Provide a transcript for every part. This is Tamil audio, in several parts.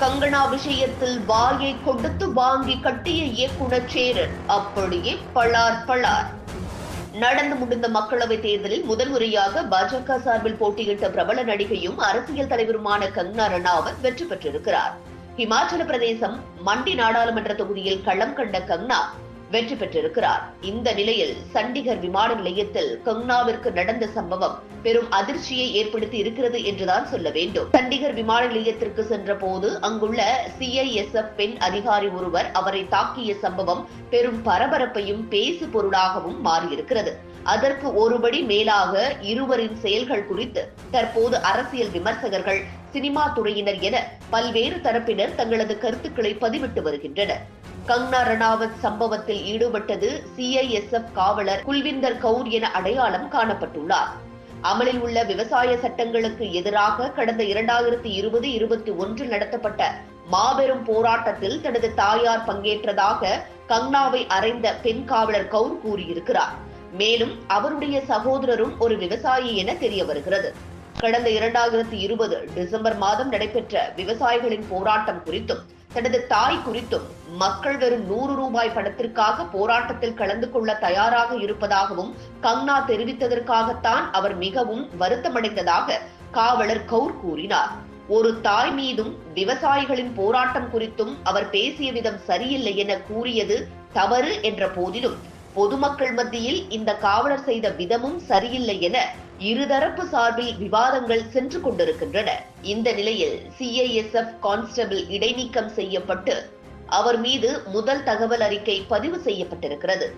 கங்கனா விஷயத்தில் வாயை கொடுத்து வாங்கி கட்டிய இயக்குனர் சேரன் அப்படியே பளார் பளார். நடந்து முடிந்த மக்களவைத் தேர்தலில் முதல் முறையாக பாஜக சார்பில் போட்டியிட்ட பிரபல நடிகையும் அரசியல் தலைவருமான கங்கனா ரணாவத் வெற்றி பெற்றிருக்கிறார். இமாச்சல பிரதேசம் மண்டி நாடாளுமன்ற தொகுதியில் களம் கண்ட கங்கனா வெற்றி பெற்றிருக்கிறார். இந்த நிலையில் சண்டிகர் விமான நிலையத்தில் கங்னாவிற்கு நடந்த சம்பவம் பெரும் அதிர்ச்சியை ஏற்படுத்தி இருக்கிறது என்றுதான் சொல்ல வேண்டும். சண்டிகர் விமான நிலையத்திற்கு சென்ற போது அங்குள்ள சிஐஎஸ்எஃப் பெண் அதிகாரி ஒருவர் அவரை தாக்கிய சம்பவம் பெரும் பரபரப்பையும் பேசு பொருளாகவும் மாறியிருக்கிறது. அதற்கு ஒருபடி மேலாக இருவரின் செயல்கள் குறித்து தற்போது அரசியல் விமர்சகர்கள் சினிமா துறையினர் என பல்வேறு தரப்பினர் தங்களது கருத்துக்களை பதிவிட்டு வருகின்றனர். கங்னா ரணாவத் சம்பவத்தில் ஈடுபட்டது சிஐஎஸ்எஃப் காவலர் குல்விந்தர் கவுர் என அடையாளம் காணப்பட்டுள்ளார். அமலில் உள்ள விவசாய சட்டங்களுக்கு எதிராக கடந்த இரண்டாயிரத்தி இருபது இருபத்தி ஒன்றில் நடத்தப்பட்ட மாபெரும் போராட்டத்தில் தனது தாயார் பங்கேற்றதாக கங்னாவை அறைந்த பெண் காவலர் கவுர் கூறியிருக்கிறார். மேலும் அவருடைய சகோதரரும் ஒரு விவசாயி என தெரிய வருகிறது. கடந்த இரண்டாயிரத்தி இருபது டிசம்பர் மாதம் நடைபெற்ற விவசாயிகளின் போராட்டம் குறித்தும் தனது தாய் குறித்தும் மக்கள் வெறும் நூறு ரூபாய் பணத்திற்காக போராட்டத்தில் கலந்து கொள்ள தயாராக இருப்பதாகவும் கங்னா தெரிவித்ததற்காகத்தான் அவர் மிகவும் வருத்தமடைந்ததாக காவலர் கவுர் கூறினார். ஒரு தாய் மீதும் விவசாயிகளின் போராட்டம் குறித்தும் அவர் பேசிய விதம் சரியில்லை என கூறியது தவறு என்ற போதிலும் பொதுமக்கள் மத்தியில் இந்த காவலர் செய்த விதமும் சரியில்லை என இருதரப்பு சார்பில் விவாதங்கள் சென்று கொண்டிருக்கின்றன. இந்த நிலையில் சிஐஎஸ்எஃப் கான்ஸ்டபிள் இடைநீக்கம் செய்யப்பட்டு அவர் மீது முதல் தகவல் அறிக்கை பதிவு செய்யப்பட்டிருக்கிறது.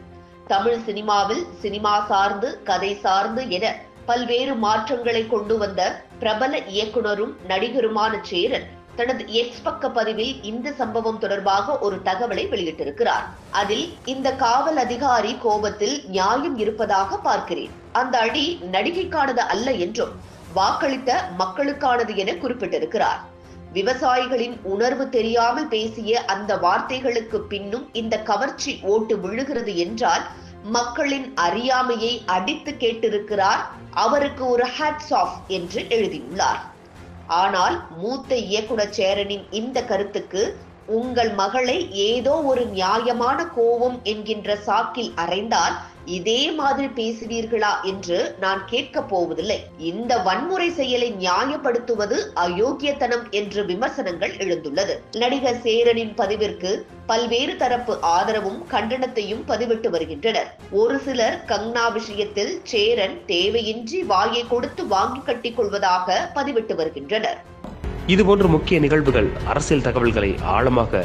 தமிழ் சினிமாவில் சினிமா சார்ந்து கதை சார்ந்து என பல்வேறு மாற்றங்களை கொண்டு வந்த பிரபல இயக்குனரும் நடிகருமான சேரன் தனது எக்ஸ் பக்க பதிவில் இந்த சம்பவம் தொடர்பாக ஒரு தகவலை வெளியிட்டிருக்கிறார். அதில் இந்த காவல் அதிகாரி கோபத்தில் நியாயம் இருப்பதாக பார்க்கிறேன். அந்த அடி நடிகைக்கானது அல்ல என்றும் வாக்களித்த மக்களுக்கானது என குறிப்பிட்டிருக்கிறார். விவசாயிகளின் உணர்வு தெரியாமல் பேசிய அந்த வார்த்தைகளுக்கு பின்னும் இந்த கவர்ச்சி ஓட்டு விழுகிறது என்றால் மக்களின் அறியாமையை அடித்து கேட்டிருக்கிறார் அவருக்கு ஒரு ஹேட்ஸ் ஆஃப் என்று எழுதியுள்ளார். ஆனால் மூத்த இயக்குனர் சேரனின் இந்த கருத்துக்கு உங்கள் மகளை ஏதோ ஒரு நியாயமான கோபம் என்கின்ற சாக்கில் அறைந்தால் இதே மாதிரி பேசுவீர்களா என்று நான் கேட்க போவதில்லை. இந்த வன்முறை செயலை நியாயப்படுத்துவது அயோக்கியத்தனம் என்று விமர்சனங்கள் எழுந்துள்ளது. நடிகர் சேரனின் பதிவிற்கு பல்வேறு தரப்பு ஆதரவும் கண்டனத்தையும் பதிவிட்டு வருகின்றனர். ஒரு சிலர் கங்னா விஷயத்தில் சேரன் தேவையின்றி வாயை கொடுத்து வாங்கி கட்டிக் கொள்வதாக பதிவிட்டு வருகின்றனர். இதுபோன்ற முக்கிய நிகழ்வுகள் அரசியல் தகவல்களை ஆழமாக